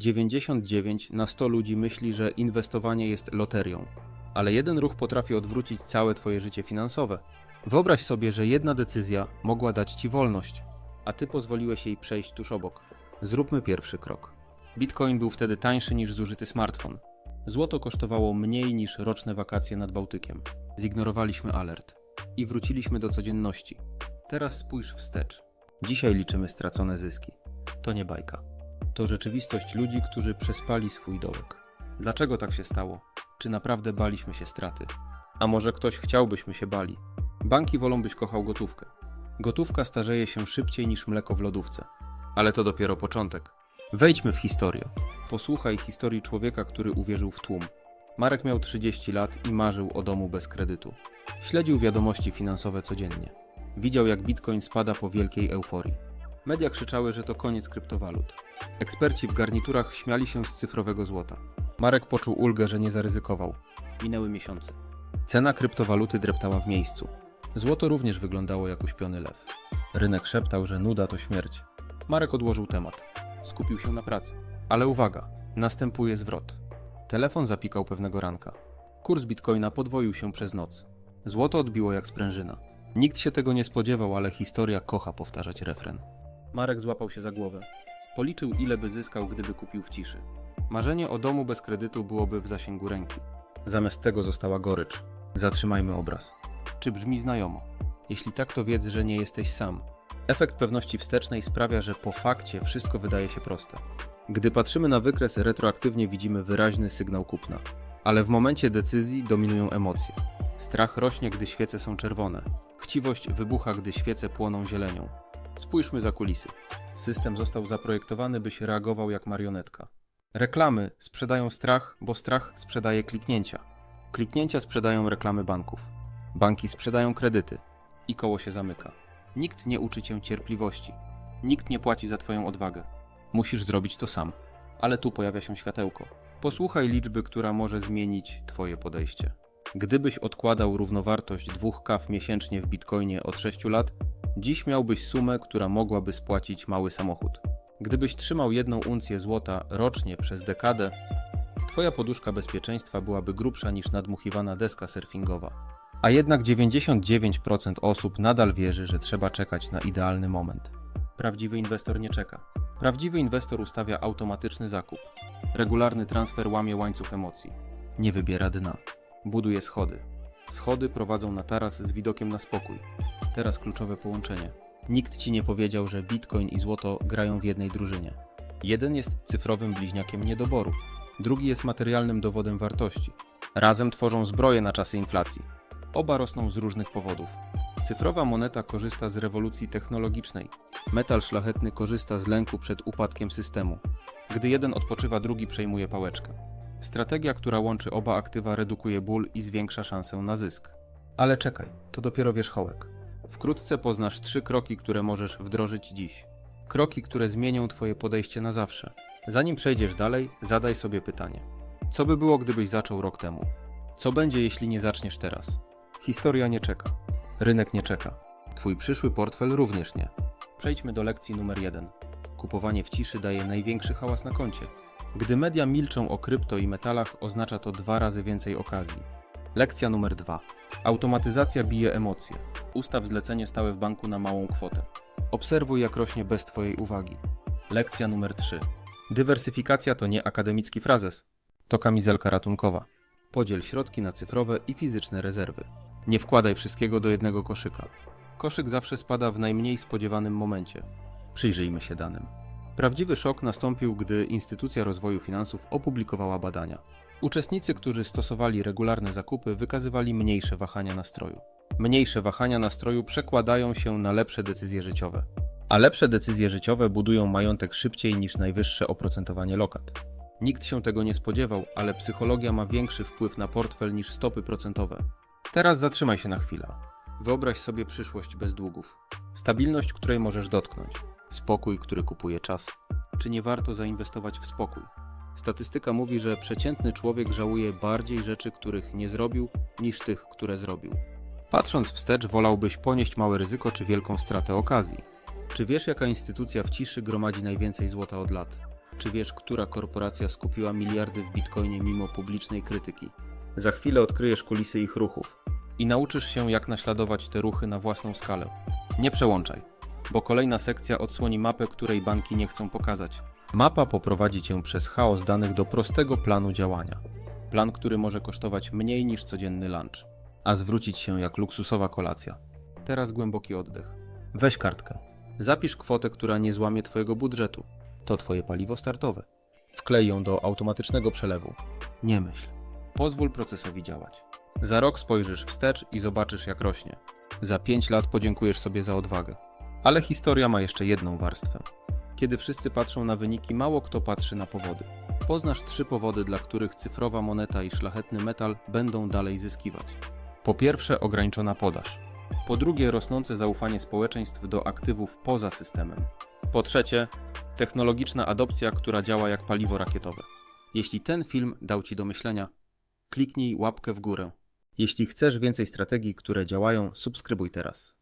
99 na 100 ludzi myśli, że inwestowanie jest loterią, ale jeden ruch potrafi odwrócić całe Twoje życie finansowe. Wyobraź sobie, że jedna decyzja mogła dać Ci wolność, a Ty pozwoliłeś jej przejść tuż obok. Zróbmy pierwszy krok. Bitcoin był wtedy tańszy niż zużyty smartfon. Złoto kosztowało mniej niż roczne wakacje nad Bałtykiem. Zignorowaliśmy alert i wróciliśmy do codzienności. Teraz spójrz wstecz. Dzisiaj liczymy stracone zyski. To nie bajka. To rzeczywistość ludzi, którzy przespali swój dołek. Dlaczego tak się stało? Czy naprawdę baliśmy się straty? A może ktoś chciałbyśmy się bali? Banki wolą, byś kochał gotówkę. Gotówka starzeje się szybciej niż mleko w lodówce. Ale to dopiero początek. Wejdźmy w historię. Posłuchaj historii człowieka, który uwierzył w tłum. Marek miał 30 lat i marzył o domu bez kredytu. Śledził wiadomości finansowe codziennie. Widział, jak bitcoin spada po wielkiej euforii. Media krzyczały, że to koniec kryptowalut. Eksperci w garniturach śmiali się z cyfrowego złota. Marek poczuł ulgę, że nie zaryzykował. Minęły miesiące. Cena kryptowaluty dreptała w miejscu. Złoto również wyglądało jak uśpiony lew. Rynek szeptał, że nuda to śmierć. Marek odłożył temat. Skupił się na pracy. Ale uwaga, następuje zwrot. Telefon zapikał pewnego ranka. Kurs bitcoina podwoił się przez noc. Złoto odbiło jak sprężyna. Nikt się tego nie spodziewał, ale historia kocha powtarzać refren. Marek złapał się za głowę. Policzył, ile by zyskał, gdyby kupił w ciszy. Marzenie o domu bez kredytu byłoby w zasięgu ręki. Zamiast tego została gorycz. Zatrzymajmy obraz. Czy brzmi znajomo? Jeśli tak, to wiedz, że nie jesteś sam. Efekt pewności wstecznej sprawia, że po fakcie wszystko wydaje się proste. Gdy patrzymy na wykres, retroaktywnie widzimy wyraźny sygnał kupna. Ale w momencie decyzji dominują emocje. Strach rośnie, gdy świece są czerwone. Chciwość wybucha, gdy świece płoną zielenią. Spójrzmy za kulisy. System został zaprojektowany, byś reagował jak marionetka. Reklamy sprzedają strach, bo strach sprzedaje kliknięcia. Kliknięcia sprzedają reklamy banków. Banki sprzedają kredyty. I koło się zamyka. Nikt nie uczy cię cierpliwości. Nikt nie płaci za twoją odwagę. Musisz zrobić to sam. Ale tu pojawia się światełko. Posłuchaj liczby, która może zmienić twoje podejście. Gdybyś odkładał równowartość dwóch kaw miesięcznie w bitcoinie od 6 lat, dziś miałbyś sumę, która mogłaby spłacić mały samochód. Gdybyś trzymał jedną uncję złota rocznie przez dekadę, twoja poduszka bezpieczeństwa byłaby grubsza niż nadmuchiwana deska surfingowa. A jednak 99% osób nadal wierzy, że trzeba czekać na idealny moment. Prawdziwy inwestor nie czeka. Prawdziwy inwestor ustawia automatyczny zakup. Regularny transfer łamie łańcuch emocji. Nie wybiera dna. Buduje schody. Schody prowadzą na taras z widokiem na spokój. Teraz kluczowe połączenie. Nikt ci nie powiedział, że bitcoin i złoto grają w jednej drużynie. Jeden jest cyfrowym bliźniakiem niedoboru, drugi jest materialnym dowodem wartości. Razem tworzą zbroję na czasy inflacji. Oba rosną z różnych powodów. Cyfrowa moneta korzysta z rewolucji technologicznej. Metal szlachetny korzysta z lęku przed upadkiem systemu. Gdy jeden odpoczywa, drugi przejmuje pałeczkę. Strategia, która łączy oba aktywa, redukuje ból i zwiększa szansę na zysk. Ale czekaj, to dopiero wierzchołek. Wkrótce poznasz trzy kroki, które możesz wdrożyć dziś. Kroki, które zmienią Twoje podejście na zawsze. Zanim przejdziesz dalej, zadaj sobie pytanie: co by było, gdybyś zaczął rok temu? Co będzie, jeśli nie zaczniesz teraz? Historia nie czeka. Rynek nie czeka. Twój przyszły portfel również nie. Przejdźmy do lekcji numer jeden. Kupowanie w ciszy daje największy hałas na koncie. Gdy media milczą o krypto i metalach, oznacza to dwa razy więcej okazji. Lekcja numer dwa. Automatyzacja bije emocje. Ustaw zlecenie stałe w banku na małą kwotę. Obserwuj, jak rośnie bez Twojej uwagi. Lekcja numer 3. Dywersyfikacja to nie akademicki frazes. To kamizelka ratunkowa. Podziel środki na cyfrowe i fizyczne rezerwy. Nie wkładaj wszystkiego do jednego koszyka. Koszyk zawsze spada w najmniej spodziewanym momencie. Przyjrzyjmy się danym. Prawdziwy szok nastąpił, gdy instytucja rozwoju finansów opublikowała badania. Uczestnicy, którzy stosowali regularne zakupy, wykazywali mniejsze wahania nastroju. Mniejsze wahania nastroju przekładają się na lepsze decyzje życiowe. A lepsze decyzje życiowe budują majątek szybciej niż najwyższe oprocentowanie lokat. Nikt się tego nie spodziewał, ale psychologia ma większy wpływ na portfel niż stopy procentowe. Teraz zatrzymaj się na chwilę. Wyobraź sobie przyszłość bez długów. Stabilność, której możesz dotknąć. Spokój, który kupuje czas. Czy nie warto zainwestować w spokój? Statystyka mówi, że przeciętny człowiek żałuje bardziej rzeczy, których nie zrobił, niż tych, które zrobił. Patrząc wstecz, wolałbyś ponieść małe ryzyko czy wielką stratę okazji. Czy wiesz, jaka instytucja w ciszy gromadzi najwięcej złota od lat? Czy wiesz, która korporacja skupiła miliardy w bitcoinie mimo publicznej krytyki? Za chwilę odkryjesz kulisy ich ruchów i nauczysz się, jak naśladować te ruchy na własną skalę. Nie przełączaj, bo kolejna sekcja odsłoni mapę, której banki nie chcą pokazać. Mapa poprowadzi cię przez chaos danych do prostego planu działania. Plan, który może kosztować mniej niż codzienny lunch, a zwrócić się jak luksusowa kolacja. Teraz głęboki oddech. Weź kartkę. Zapisz kwotę, która nie złamie Twojego budżetu. To Twoje paliwo startowe. Wklej ją do automatycznego przelewu. Nie myśl. Pozwól procesowi działać. Za rok spojrzysz wstecz i zobaczysz, jak rośnie. Za 5 lat podziękujesz sobie za odwagę. Ale historia ma jeszcze jedną warstwę. Kiedy wszyscy patrzą na wyniki, mało kto patrzy na powody. Poznasz trzy powody, dla których cyfrowa moneta i szlachetny metal będą dalej zyskiwać. Po pierwsze, ograniczona podaż. Po drugie, rosnące zaufanie społeczeństw do aktywów poza systemem. Po trzecie, technologiczna adopcja, która działa jak paliwo rakietowe. Jeśli ten film dał Ci do myślenia, kliknij łapkę w górę. Jeśli chcesz więcej strategii, które działają, subskrybuj teraz.